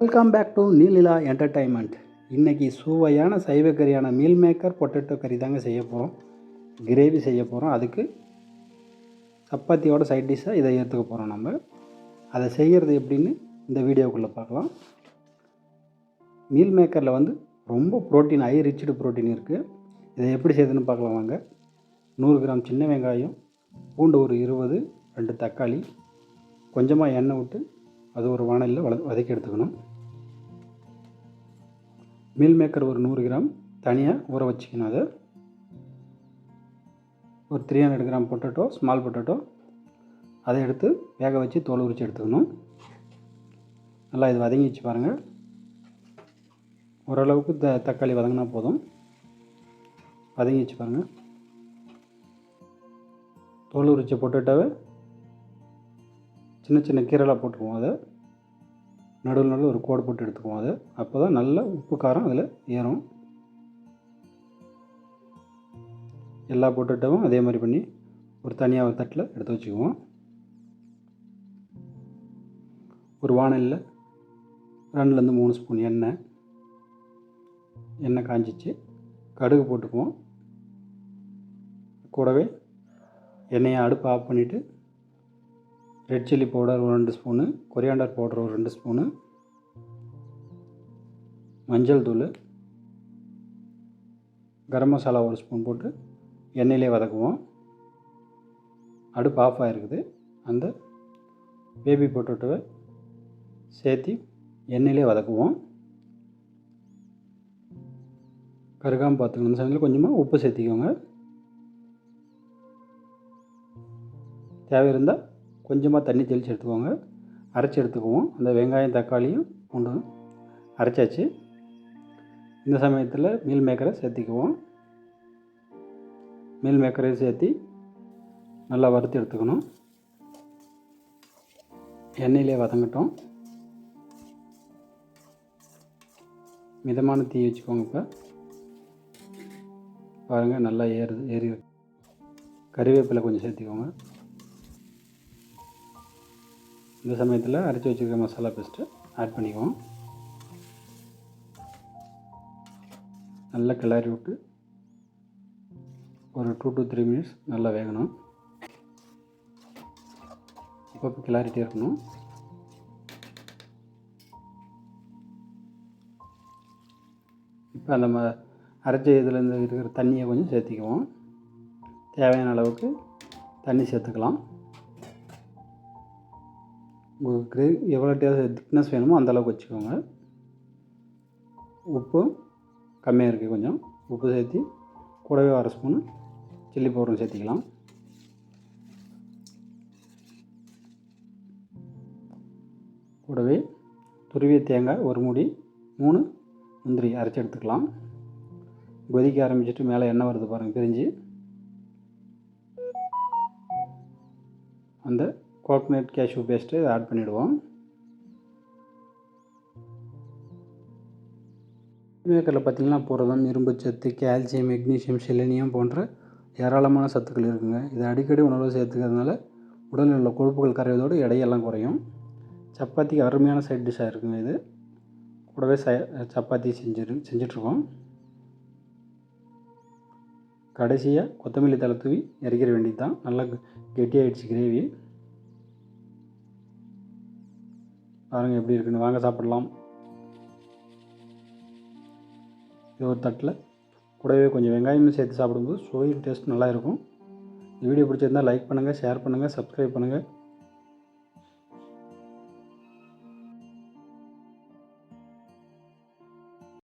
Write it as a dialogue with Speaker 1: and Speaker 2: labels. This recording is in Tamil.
Speaker 1: Welcome back to Neelila entertainment இன்றைக்கி சுவையான சைவக்கறியான மீல் மேக்கர் பொட்டேட்டோ கறி தாங்க செய்ய போகிறோம் கிரேவி செய்ய போகிறோம் அதுக்கு சப்பாத்தியோட சைட் டிஷ்ஷாக இதை ஏற்றுக்க போகிறோம் நம்ம. அதை செய்கிறது எப்படின்னு இந்த வீடியோக்குள்ளே பார்க்கலாம். மீல் மேக்கரில் வந்து ரொம்ப ப்ரோட்டீன் ஹை ரிச்டு ப்ரோட்டீன் இருக்குது இதை எப்படி செய்யுதுன்னு பார்க்கலாம் வாங்க. நூறு கிராம் சின்ன வெங்காயம் பூண்டு ஒரு இருபது ரெண்டு தக்காளி கொஞ்சமாக எண்ணெய் விட்டு அது ஒரு வானலில் வள வதக்கி எடுத்துக்கணும். மீல் மேக்கர் ஒரு நூறு கிராம். தனியாக ஊற வச்சுக்கணும் அதை. ஒரு three hundred gram potato small potato அதை எடுத்து வேக வச்சு தோல் உரித்து எடுத்துக்கணும். நல்லா இது வதங்கிச்சு பாருங்கள் ஓரளவுக்கு த தக்காளி வதங்கினா போதும். வதங்கிச்சு பாருங்கள் தோல் உரிச்ச பொட்டேட்டோவை சின்ன சின்ன கீரலாக போட்டுக்குவோம் அதை. நடுவில் நடுவில் ஒரு கோடு போட்டு எடுத்துக்குவோம் அது. அப்போ தான் நல்ல உப்பு காரம் அதில் ஏறும். எல்லா பொட்டேட்டோவும் அதே மாதிரி பண்ணி ஒரு தனியாக ஒரு தட்டில் எடுத்து வச்சுக்குவோம். ஒரு வானலில் ரெண்டுலேருந்து மூணு ஸ்பூன் எண்ணெய். எண்ணெய் காஞ்சிச்சு. கடுகு போட்டுக்குவோம். கூடவே எண்ணெயை அடுப்பு ஆஃப் பண்ணிவிட்டு ரெட் சில்லி பவுடர் ஒரு ரெண்டு ஸ்பூனு கொரியாண்டர் பவுடர் ஒரு ரெண்டு ஸ்பூனு மஞ்சள் தூள் கரம் மசாலா ஒரு ஸ்பூன் போட்டு எண்ணெயிலே வதக்குவோம். அடுப்பு ஆஃப் ஆகிருக்குது அந்த பேபி பொட்டோட்டோவை சேர்த்து எண்ணெயிலே வதக்குவோம். கருகாமல் பார்த்துக்கணும் அந்த சமயத்தில் கொஞ்சமாக உப்பு சேர்த்திக்கோங்க. தேவை இருந்தால் கொஞ்சமாக தண்ணி தெளித்து எடுத்துக்கோங்க. அரைச்சி எடுத்துக்குவோம். அந்த வெங்காயம் தக்காளியும் கொண்டு அரைச்சாச்சு. இந்த சமயத்தில் மீல் மேக்கரை சேர்த்திக்குவோம். மீல் மேக்கரையும் சேர்த்தி நல்லா வறுத்து எடுத்துக்கணும். எண்ணெயிலே வதங்கட்டும். மிதமான தீ வச்சுக்கோங்க இப்போ. பாருங்கள் நல்லா ஏறுது ஏறி கறிவேப்பிலை கொஞ்சம் சேர்த்திக்கோங்க. இந்த சமயத்தில் அரைச்சி வச்சுருக்க மசாலா பேஸ்ட்டு ஆட் பண்ணிக்குவோம். நல்லா கிளறி விட்டு ஒரு டூ டு த்ரீ மினிட்ஸ் நல்லா வேகணும். இப்போ கிளாரிட்டே இருக்கணும். இப்போ அந்த ம அரைச்ச இதுலேருந்து இருக்கிற தண்ணியை கொஞ்சம் சேர்த்திக்குவோம். தேவையான அளவுக்கு தண்ணி சேர்த்துக்கலாம். உங்களுக்கு கிரேவி எவ்வளோ திக்னஸ் வேணுமோ அந்த அளவுக்கு வச்சுக்கோங்க. உப்பு கம்மியாக இருக்குது கொஞ்சம். உப்பு சேர்த்து கூடவே அரை ஸ்பூனு சில்லி பவுடரும் சேர்த்திக்கலாம். கூடவே துருவிய தேங்காய் ஒரு மூடி மூணு முந்திரி அரைச்சி எடுத்துக்கலாம். கொதிக்க ஆரம்பிச்சிட்டு மேலே எண்ணெய் வருது பாருங்கள் பிரிஞ்சு. அந்த கோகனட் கேஷ்யூ பேஸ்ட்டு இதை ஆட் பண்ணிவிடுவோம் மேக்கரில் பார்த்திங்கன்னா புரதம் இரும்பு சத்து கால்சியம் மெக்னீஷியம் செலினியம் போன்ற ஏராளமான சத்துக்கள் இருக்குங்க. இதை அடிக்கடி உணவு சேர்த்துக்கிறதுனால உடலில் உள்ள கொழுப்புகள் கரைவதோடு எடையெல்லாம் குறையும். சப்பாத்திக்கு அருமையான சைட் டிஷ்ஷாக இருக்குங்க இது. கூடவே ச சப்பாத்தி செஞ்சிரு செஞ்சிட்ருக்கோம். கடைசியாக கொத்தமல்லி தலை தூவி இறக்கிற வேண்டியது தான் நல்லா கெட்டியாகிடுச்சு கிரேவி பாருங்கள் எப்படி இருக்குன்னு. வாங்க சாப்பிடலாம். இது ஒரு தட்டில். கூடவே கொஞ்சம் வெங்காயமும் சேர்த்து சாப்பிடும்போது சுவையும் டேஸ்ட் நல்லாயிருக்கும் இந்த வீடியோ பிடிச்சிருந்தால் லைக் பண்ணுங்கள் ஷேர் பண்ணுங்கள் சப்ஸ்கிரைப் பண்ணுங்கள்